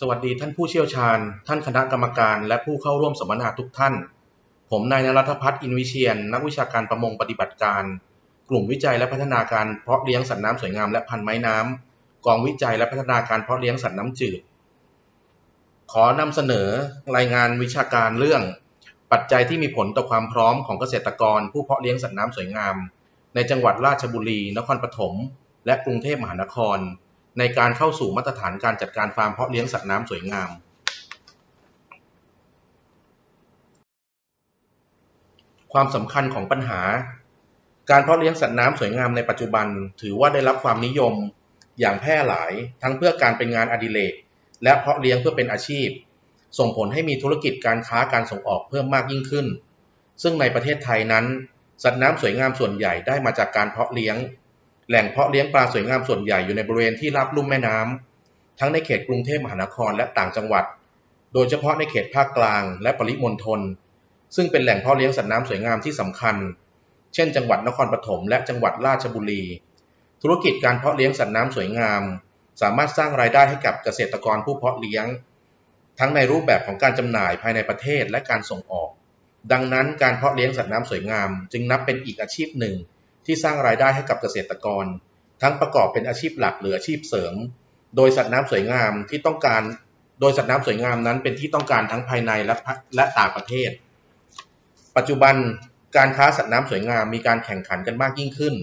สวัสดีท่านผู้เชี่ยวชาญ ท่านคณะกรรมการ และผู้เข้าร่วมสัมมนาทุกท่าน ผมนายนรัฐพัฒน์อินวิเชียน นักวิชาการประมงปฏิบัติการ กลุ่มวิจัยและพัฒนาการเพาะเลี้ยงสัตว์น้ำสวยงามและพันธุ์ไม้น้ำกองวิจัยและพัฒนาการเพาะเลี้ยงสัตว์น้ำจืด ขอนำเสนอรายงานวิชาการเรื่อง ปัจจัยที่มีผลต่อความพร้อมของเกษตรกร ผู้เพาะเลี้ยงสัตว์น้ำสวยงาม ในจังหวัดราชบุรี นครปฐม และกรุงเทพมหานคร ในการเข้าสู่มาตรฐานการจัดการฟาร์มเพาะเลี้ยงสัตว์น้ำสวยงาม ความสำคัญของปัญหา การเพาะเลี้ยงสัตว์น้ำสวยงามในปัจจุบัน ถือว่าได้รับความนิยม อย่างแพร่หลาย ทั้งเพื่อการเป็นงานอดิเรกและเพาะเลี้ยงเพื่อเป็นอาชีพ ส่งผลให้มีธุรกิจการค้าการส่งออกเพิ่มมากยิ่งขึ้น ซึ่งในประเทศไทยนั้น สัตว์น้ำสวยงามส่วนใหญ่ได้มาจากการเพาะเลี้ยง แหล่งเพาะเลี้ยงปลาสวยงามส่วนใหญ่อยู่ในบริเวณที่รับลุ่มแม่น้ำทั้งในเขตกรุงเทพมหานครและต่างจังหวัด โดยเฉพาะในเขตภาคกลางและปริมณฑลซึ่งเป็นแหล่งเพาะเลี้ยงสัตว์น้ำสวยงามที่สำคัญ เช่น จังหวัดนครปฐมและจังหวัดราชบุรี ธุรกิจการเพาะเลี้ยงสัตว์น้ำสวยงาม สามารถสร้างรายได้ให้กับเกษตรกรผู้เพาะเลี้ยง ทั้งในรูปแบบของการจำหน่ายภายในประเทศและการส่งออก ดังนั้นการเพาะเลี้ยงสัตว์น้ำสวยงาม จึงนับเป็นอีกอาชีพหนึ่ง ที่สร้างรายได้ให้กับเกษตรกร ทั้งประกอบเป็นอาชีพหลักหรืออาชีพเสริม โดยสัตว์น้ำสวยงามที่ต้องการ โดยสัตว์น้ำสวยงามนั้นเป็นที่ต้องการทั้งภายในและและต่างประเทศ ปัจจุบันการค้าสัตว์น้ำสวยงามมีการแข่งขันกันมากยิ่งขึ้น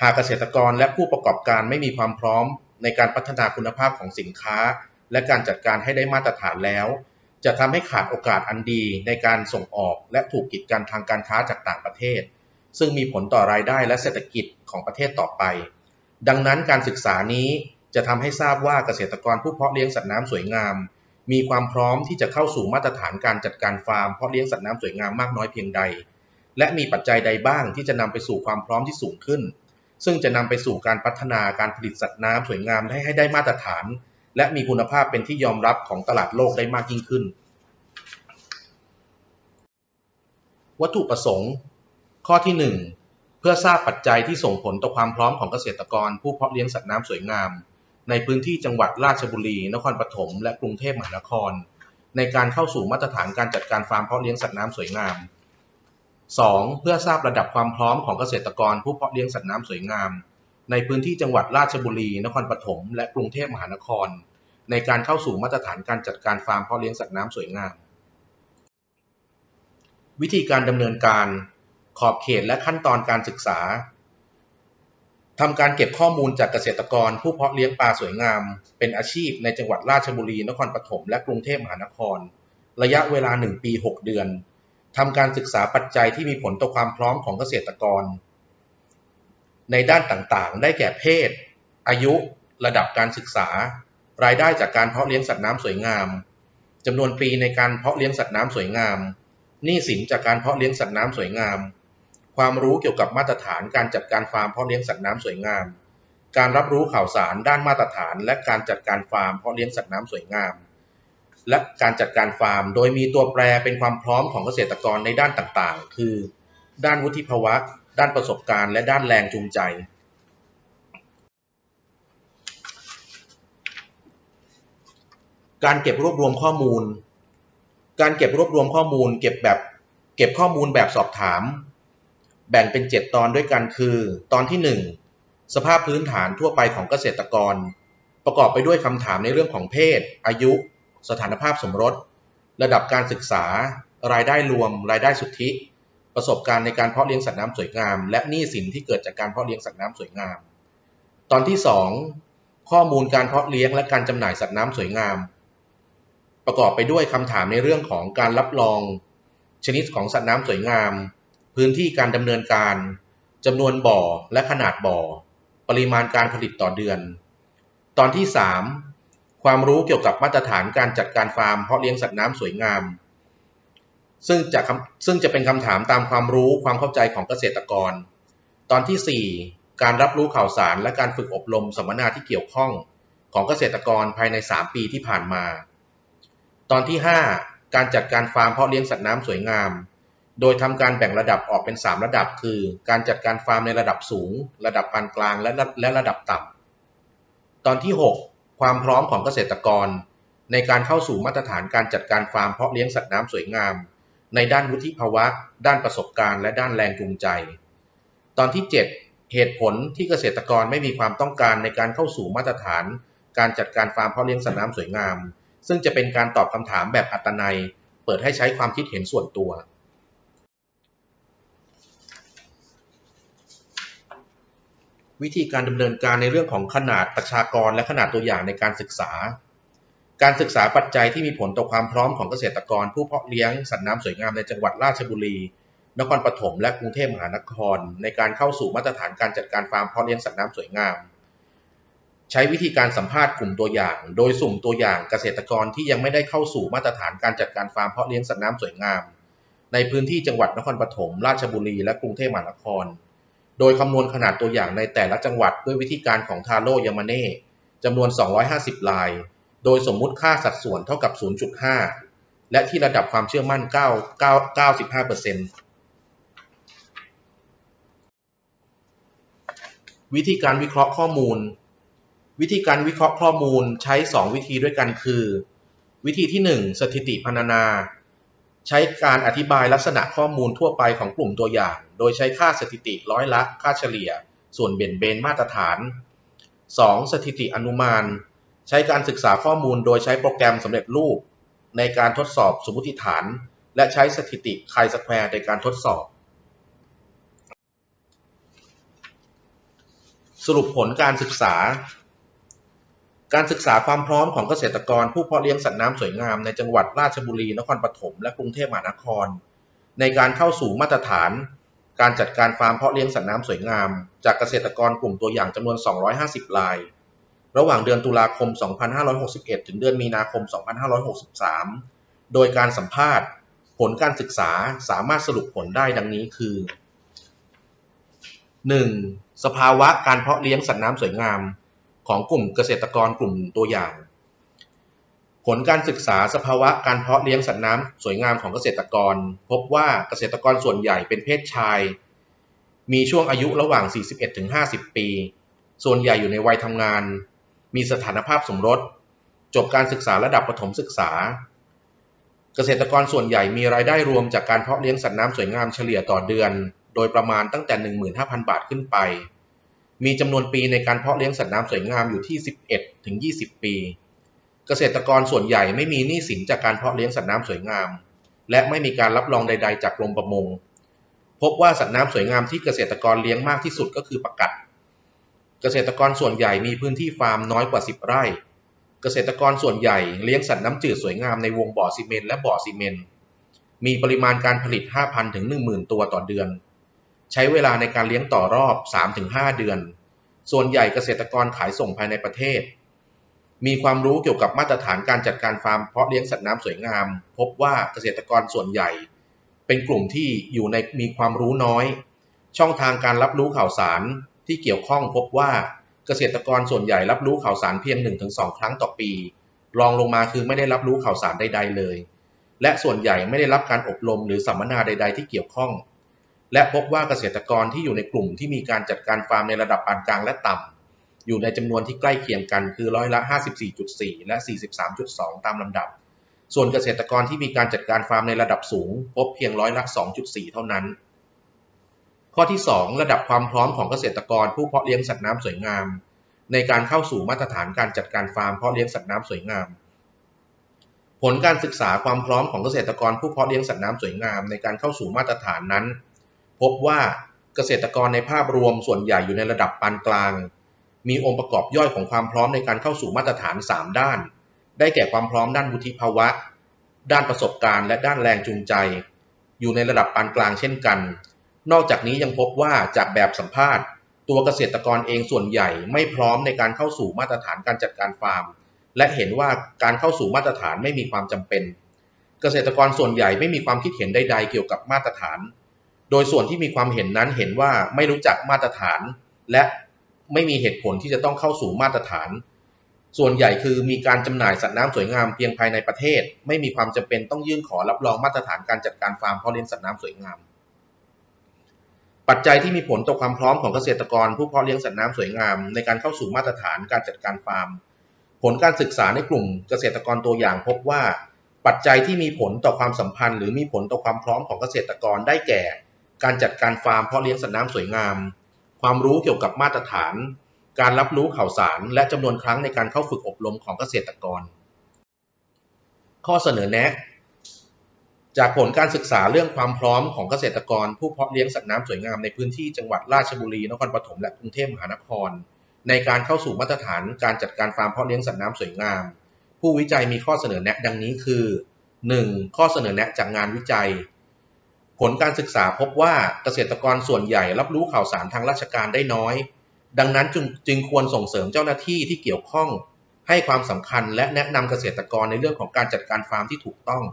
หากเกษตรกรและผู้ประกอบการไม่มีความพร้อม ในการพัฒนาคุณภาพของสินค้า และการจัดการให้ได้มาตรฐานแล้ว จะทำให้ขาดโอกาสอันดีในการส่งออกและถูกกีดกันทางการค้าจากต่างประเทศ ซึ่งมีผลต่อรายได้และเศรษฐกิจของประเทศต่อไป ดังนั้นการศึกษานี้จะทำให้ทราบว่าเกษตรกรผู้เพาะเลี้ยงสัตว์น้ำสวยงาม มีความพร้อมที่จะเข้าสู่มาตรฐานการจัดการฟาร์มเพาะเลี้ยงสัตว์น้ำสวยงามมากน้อยเพียงใด และมีปัจจัยใดบ้างที่จะนำไปสู่ความพร้อมที่สูงขึ้น ซึ่งจะนำไปสู่การพัฒนาการผลิตสัตว์น้ำสวยงามให้ให้ได้มาตรฐาน และมีคุณภาพเป็นที่ยอมรับของตลาดโลกได้มากยิ่งขึ้น วัตถุประสงค์ ข้อที่ 1 เพื่อทราบปัจจัยที่ส่งผลต่อความพร้อมของเกษตรกร ผู้เพาะเลี้ยงสัตว์น้ำสวยงาม ในพื้นที่จังหวัดราชบุรี นครปฐม และกรุงเทพมหานคร ในการเข้าสู่มาตรฐานการจัดการฟาร์มเพาะเลี้ยงสัตว์น้ำสวยงาม 2. เพื่อทราบระดับความพร้อมของเกษตรกร ผู้เพาะเลี้ยงสัตว์น้ำสวยงาม ในพื้นที่จังหวัดราชบุรี นครปฐม และกรุงเทพมหานคร ในการเข้าสู่มาตรฐานการจัดการฟาร์มเพาะเลี้ยงสัตว์น้ำสวยงาม วิธีการดำเนินการ ขอบเขตและขั้นตอนการศึกษาทำการเก็บข้อมูลจากเกษตรกร ผู้เพาะเลี้ยงปลาสวยงาม เป็นอาชีพในจังหวัดราชบุรี นครปฐม และกรุงเทพมหานคร ระยะเวลา 1 ปี 6 เดือนทำการศึกษาปัจจัยที่มีผลต่อความพร้อมของเกษตรกร ในด้านต่างๆ ได้แก่เพศ อายุ ระดับการศึกษา รายได้จากการเพาะเลี้ยงสัตว์น้ำสวยงามจำนวนปีในการเพาะเลี้ยงสัตว์น้ำสวยงามหนี้สินจากการเพาะเลี้ยงสัตว์น้ำสวยงาม ความรู้เกี่ยวกับมาตรฐานการจัดการฟาร์มเพาะเลี้ยงสัตว์น้ำสวยงาม การรับรู้ข่าวสารด้านมาตรฐาน และการจัดการฟาร์มเพาะเลี้ยงสัตว์น้ำสวยงาม และการจัดการฟาร์ม โดยมีตัวแปรเป็นความพร้อมของเกษตรกรในด้านต่างๆ คือ ด้านวุฒิภาวะ ด้านประสบการณ์ และด้านแรงจูงใจ การเก็บรวบรวมข้อมูล การเก็บรวบรวมข้อมูล เก็บแบบ เก็บข้อมูลแบบสอบถาม แบ่งเป็น 7 ตอนด้วยกันคือ ตอนที่ 1 สภาพพื้นฐานทั่วไปของเกษตรกร ประกอบไปด้วยคำถามในเรื่องของเพศ อายุ สถานภาพสมรส ระดับการศึกษา รายได้รวม รายได้สุทธิ ประสบการณ์ในการเพาะเลี้ยงสัตว์น้ำสวยงาม และหนี้สินที่เกิดจากการเพาะเลี้ยงสัตว์น้ำสวยงาม ตอนที่ 2 ข้อมูลการเพาะเลี้ยงและการจำหน่ายสัตว์น้ำสวยงาม ประกอบไปด้วยคำถามในเรื่องของการรับรอง ชนิดของสัตว์น้ำสวยงาม พื้นที่การดำเนินการจำนวนบ่อและขนาดบ่อ ปริมาณการผลิตต่อเดือน ตอนที่ 3 ความรู้เกี่ยวกับมาตรฐานการจัดการฟาร์มเพาะเลี้ยงสัตว์น้ำสวยงาม ซึ่งจะซึ่งจะเป็นคำถามตามความรู้ความเข้าใจของเกษตรกร ตอนที่ 4 การรับรู้ข่าวสารและการฝึกอบรมสัมมนาที่เกี่ยวข้องของเกษตรกรภายใน 3 ปีที่ผ่านมา ตอนที่ 5 การจัดการฟาร์มเพาะเลี้ยงสัตว์น้ำสวยงาม โดยทำการแบ่งระดับออกเป็น 3 ระดับ คือ การจัดการฟาร์มในระดับสูง ระดับปานกลางและและระดับต่ำตอนที่ 6 ความพร้อมของเกษตรกร ในการเข้าสู่มาตรฐานการจัดการฟาร์มเพาะเลี้ยงสัตว์น้ำสวยงาม ในด้านวุฒิภาวะ ด้านประสบการณ์และด้านแรงจูงใจ ตอนที่ 7 เหตุผลที่เกษตรกรไม่มีความต้องการในการเข้าสู่มาตรฐาน การจัดการฟาร์มเพาะเลี้ยงสัตว์น้ำสวยงาม ซึ่งจะเป็นการตอบคำถามแบบอัตนัย เปิดให้ใช้ความคิดเห็นส่วนตัว วิธีการดำเนินการในเรื่องของขนาดประชากรและขนาดตัวอย่างในการศึกษา การศึกษาปัจจัยที่มีผลต่อความพร้อมของเกษตรกร ผู้เพาะเลี้ยงสัตว์น้ำสวยงามในจังหวัดราชบุรี นครปฐมและกรุงเทพมหานคร ในการเข้าสู่มาตรฐานการจัดการฟาร์มเพาะเลี้ยงสัตว์น้ำสวยงาม ใช้วิธีการสัมภาษณ์กลุ่มตัวอย่าง โดยสุ่มตัวอย่างเกษตรกรที่ยังไม่ได้เข้าสู่มาตรฐานการจัดการฟาร์มเพาะเลี้ยงสัตว์น้ำสวยงาม ในพื้นที่จังหวัดนครปฐมราชบุรีและกรุงเทพมหานคร โดยคำนวณขนาดตัวอย่างในแต่ละจังหวัดด้วยวิธีการของทาโร่ยามาเน่จำนวน 250 ลาย โดยสมมุติค่าสัดส่วนเท่ากับ 0.5 และที่ระดับความเชื่อมั่น 9 9 95%วิธีการวิเคราะห์ข้อมูล วิธีการวิเคราะห์ข้อมูลใช้ 2 วิธีด้วยกันคือ วิธีที่ 1 สถิติพรรณนา ใช้การอธิบายลักษณะข้อมูลทั่วไปของกลุ่มตัวอย่าง โดยใช้ค่าสถิติร้อยละ ค่าเฉลี่ย ส่วนเบี่ยนเบนมาตรฐาน 2. สถิติอนุมาน ใช้การศึกษาข้อมูลโดยใช้โปรแกรมสำเร็จรูป ในการทดสอบสมมติฐาน และใช้สถิติไคสแควร์ในการทดสอบ สรุปผลการศึกษา การศึกษาความพร้อมของเกษตรกรผู้เพาะเลี้ยงสัตว์น้ำสวยงามในจังหวัดราชบุรี นครปฐม และกรุงเทพมหานคร ในการเข้าสู่มาตรฐาน การจัดการฟาร์มเพาะเลี้ยงสัตว์น้ำสวยงาม จากเกษตรกรกลุ่มตัวอย่างจำนวน 250 ราย ระหว่างเดือนตุลาคม 2561 ถึงเดือนมีนาคม 2563 โดยการสัมภาษณ์ ผลการศึกษาสามารถสรุปผลได้ดังนี้คือ 1. สภาวะการเพาะเลี้ยงสัตว์น้ำสวยงาม ของกลุ่มเกษตรกรกลุ่มตัวอย่าง ผลการศึกษาสภาวะการเพาะเลี้ยงสัตว์น้ำสวยงามของเกษตรกร พบว่าเกษตรกรส่วนใหญ่เป็นเพศชาย มีช่วงอายุระหว่าง 41-50 ปี ส่วนใหญ่อยู่ในวัยทำงาน มีสถานภาพสมรส จบการศึกษาระดับประถมศึกษา เกษตรกรส่วนใหญ่มีรายได้รวมจากการเพาะเลี้ยงสัตว์น้ำสวยงามเฉลี่ยต่อเดือน โดยประมาณตั้งแต่ 15,000 บาทขึ้นไป มีจำนวนปีในการเพาะเลี้ยงสัตว์น้ำสวยงามอยู่ที่ 11 ถึง 20 ปี เกษตรกรส่วนใหญ่ไม่มีหนี้สินจากการเพาะเลี้ยงสัตว์น้ำสวยงาม และไม่มีการรับรองใด ๆ จากกรมประมง พบว่าสัตว์น้ำสวยงามที่เกษตรกรเลี้ยงมากที่สุดก็คือปลากัด เกษตรกรส่วนใหญ่มีพื้นที่ฟาร์มน้อยกว่า 10 ไร่ เกษตรกรส่วนใหญ่เลี้ยงสัตว์น้ำจืดสวยงามในวงบ่อซีเมนต์และบ่อซีเมนต์ มีปริมาณการผลิต 5,000 ถึง 10,000 ตัวต่อเดือน ใช้เวลาในการเลี้ยงต่อรอบ 3-5 เดือน ส่วนใหญ่เกษตรกรขายส่งภายในประเทศ มีความรู้เกี่ยวกับมาตรฐานการจัดการฟาร์มเพาะเลี้ยงสัตว์น้ำสวยงาม พบว่าเกษตรกรส่วนใหญ่ เป็นกลุ่มที่อยู่ในมีความรู้น้อย ช่องทางการรับรู้ข่าวสารที่เกี่ยวข้องพบว่าเกษตรกรส่วนใหญ่รับรู้ข่าวสารเพียง 1-2 ครั้งต่อปีรองลงมาคือไม่ได้รับรู้ข่าวสารใด ๆ เลย และส่วนใหญ่ไม่ได้รับการอบรมหรือสัมมนาใด ๆ ที่เกี่ยวข้อง และพบว่าเกษตรกรที่อยู่ในกลุ่มที่มีการจัดการฟาร์มในระดับปานกลางและต่ำอยู่ในจำนวนที่ใกล้เคียงกันคือร้อยละ 54.4 และ 43.2 ตามลำดับ ส่วนเกษตรกรที่มีการจัดการฟาร์มในระดับสูง พบเพียงร้อยละ 2.4 เท่านั้น ข้อที่ 2 ระดับความพร้อมของเกษตรกรผู้เพาะเลี้ยงสัตว์น้ำสวยงาม ในการเข้าสู่มาตรฐานการจัดการฟาร์มเพาะเลี้ยงสัตว์น้ำสวยงามผลการศึกษาความพร้อมของเกษตรกรผู้เพาะเลี้ยงสัตว์น้ำสวยงามในการเข้าสู่มาตรฐานนั้น พบว่าเกษตรกรในภาพรวมส่วนใหญ่อยู่ในระดับปานกลาง มีองค์ประกอบย่อยของความพร้อมในการเข้าสู่มาตรฐาน 3 ด้าน ได้แก่ความพร้อมด้านวุฒิภาวะ ด้านประสบการณ์และด้านแรงจูงใจ อยู่ในระดับปานกลางเช่นกัน นอกจากนี้ยังพบว่าจากแบบสัมภาษณ์ ตัวเกษตรกรเองส่วนใหญ่ไม่พร้อมในการเข้าสู่มาตรฐานการจัดการฟาร์ม และเห็นว่าการเข้าสู่มาตรฐานไม่มีความจำเป็น เกษตรกรส่วนใหญ่ไม่มีความคิดเห็นใด ๆ เกี่ยวกับมาตรฐาน โดยส่วนที่มีความเห็นนั้นเห็นว่าไม่รู้จักมาตรฐาน และไม่มีเหตุผลที่จะต้องเข้าสู่มาตรฐาน ส่วนใหญ่คือมีการจำหน่ายสัตว์น้ำสวยงามเพียงภายในประเทศ ไม่มีความจำเป็นต้องยื่นขอรับรองมาตรฐานการจัดการฟาร์มเพาะเลี้ยงสัตว์น้ำสวยงาม ปัจจัยที่มีผลต่อความพร้อมของเกษตรกรผู้เพาะเลี้ยงสัตว์น้ำสวยงาม ในการเข้าสู่มาตรฐานการจัดการฟาร์ม ผลการศึกษาในกลุ่มเกษตรกรตัวอย่างพบว่า ปัจจัยที่มีผลต่อความสัมพันธ์ หรือมีผลต่อความพร้อมของเกษตรกรได้แก่ การจัดการฟาร์มเพาะเลี้ยงสัตว์น้ำสวยงาม ความรู้เกี่ยวกับมาตรฐาน การรับรู้ข่าวสาร และจำนวนครั้งในการเข้าฝึกอบรมของเกษตรกร ข้อเสนอแนะ จากผลการศึกษาเรื่องความพร้อมของเกษตรกร ผู้เพาะเลี้ยงสัตว์น้ำสวยงามในพื้นที่จังหวัดราชบุรีนครปฐมและกรุงเทพมหานคร ในการเข้าสู่มาตรฐานการจัดการฟาร์มเพาะเลี้ยงสัตว์น้ำสวยงาม ผู้วิจัยมีข้อเสนอแนะดังนี้คือ 1. ข้อเสนอแนะจากงานวิจัย ผลการศึกษาพบว่าเกษตรกรส่วนใหญ่รับรู้ข่าวสารทางราชการได้น้อย ดังนั้นจึงจึงควรส่งเสริมเจ้าหน้าที่ที่เกี่ยวข้อง ให้ความสำคัญและแนะนำเกษตรกรในเรื่องของการจัดการฟาร์มที่ถูกต้อง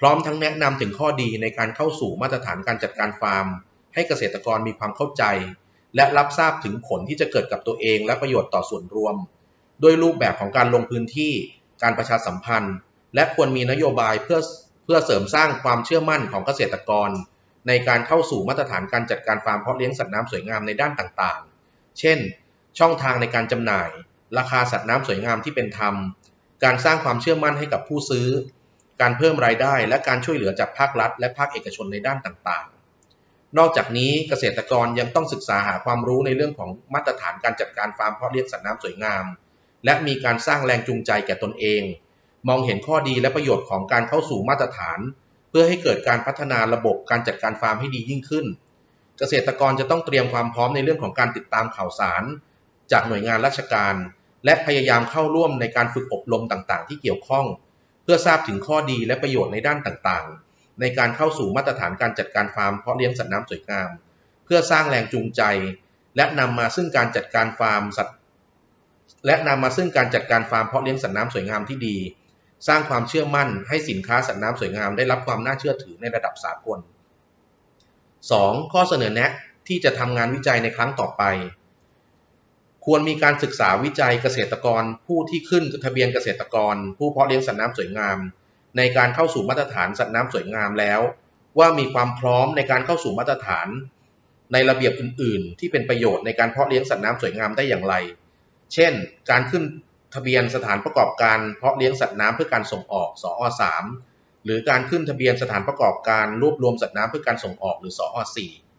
พร้อมทั้งแนะนำถึงข้อดีในการเข้าสู่มาตรฐานการจัดการฟาร์ม ให้เกษตรกรมีความเข้าใจ และรับทราบถึงผลที่จะเกิดกับตัวเองและประโยชน์ต่อส่วนรวม ด้วยรูปแบบของการลงพื้นที่ การประชาสัมพันธ์ และควรมีนโยบายเพื่อ พื่อเสริมสร้างความเชื่อมั่นของเกษตรกร ในการเข้าสู่มาตรฐานการจัดการฟาร์มเพาะเลี้ยงสัตว์น้ำสวยงามในด้านต่างๆ เช่น ช่องทางในการจำหน่าย ราคาสัตว์น้ำสวยงามที่เป็นธรรม การสร้างความเชื่อมั่นให้กับผู้ซื้อ การเพิ่มรายได้ และการช่วยเหลือจากภาครัฐ และภาคเอกชนในด้านต่างๆ นอกจากนี้เกษตรกรยังต้องศึกษาหาความรู้ในเรื่องของมาตรฐานการจัดการฟาร์มเพาะเลี้ยงสัตว์น้ำสวยงาม และมีการสร้างแรงจูงใจแก่ตนเอง มองเห็นข้อดีและประโยชน์ของการเข้าสู่มาตรฐาน เพื่อให้เกิดการพัฒนาระบบการจัดการฟาร์มให้ดียิ่งขึ้น เกษตรกรจะต้องเตรียมความพร้อมในเรื่องของการติดตามข่าวสาร จากหน่วยงานราชการ และพยายามเข้าร่วมในการฝึกอบรมต่างๆ ที่เกี่ยวข้อง เพื่อทราบถึงข้อดีและประโยชน์ในด้านต่างๆ ในการเข้าสู่มาตรฐานการจัดการฟาร์มเพาะเลี้ยงสัตว์น้ำสวยงาม เพื่อสร้างแรงจูงใจ และนำมาซึ่งการจัดการฟาร์มสัตว์และนำมาซึ่งการจัดการฟาร์มเพาะเลี้ยงสัตว์น้ำสวยงามที่ดี สร้างความเชื่อมั่นให้สินค้าสัตว์น้ำสวยงามได้รับความน่าเชื่อถือในระดับสากล 2. ข้อเสนอแนะที่จะทำงานวิจัยในครั้งต่อไป ควรมีการศึกษาวิจัยเกษตรกร ผู้ที่ขึ้นทะเบียนเกษตรกร ผู้เพาะเลี้ยงสัตว์น้ำสวยงาม ในการเข้าสู่มาตรฐานสัตว์น้ำสวยงามแล้ว ว่ามีความพร้อมในการเข้าสู่มาตรฐาน ในระเบียบอื่น ๆ ที่เป็นประโยชน์ในการเพาะเลี้ยงสัตว์น้ำสวยงามได้อย่างไร เช่น การขึ้น ทะเบียนสถานประกอบการเพาะเลี้ยงสัตว์น้ำเพื่อการส่งออก สอ3หรือการขึ้นทะเบียนสถานประกอบการรวบรวมสัตว์น้ำเพื่อการส่งออกหรือสอ4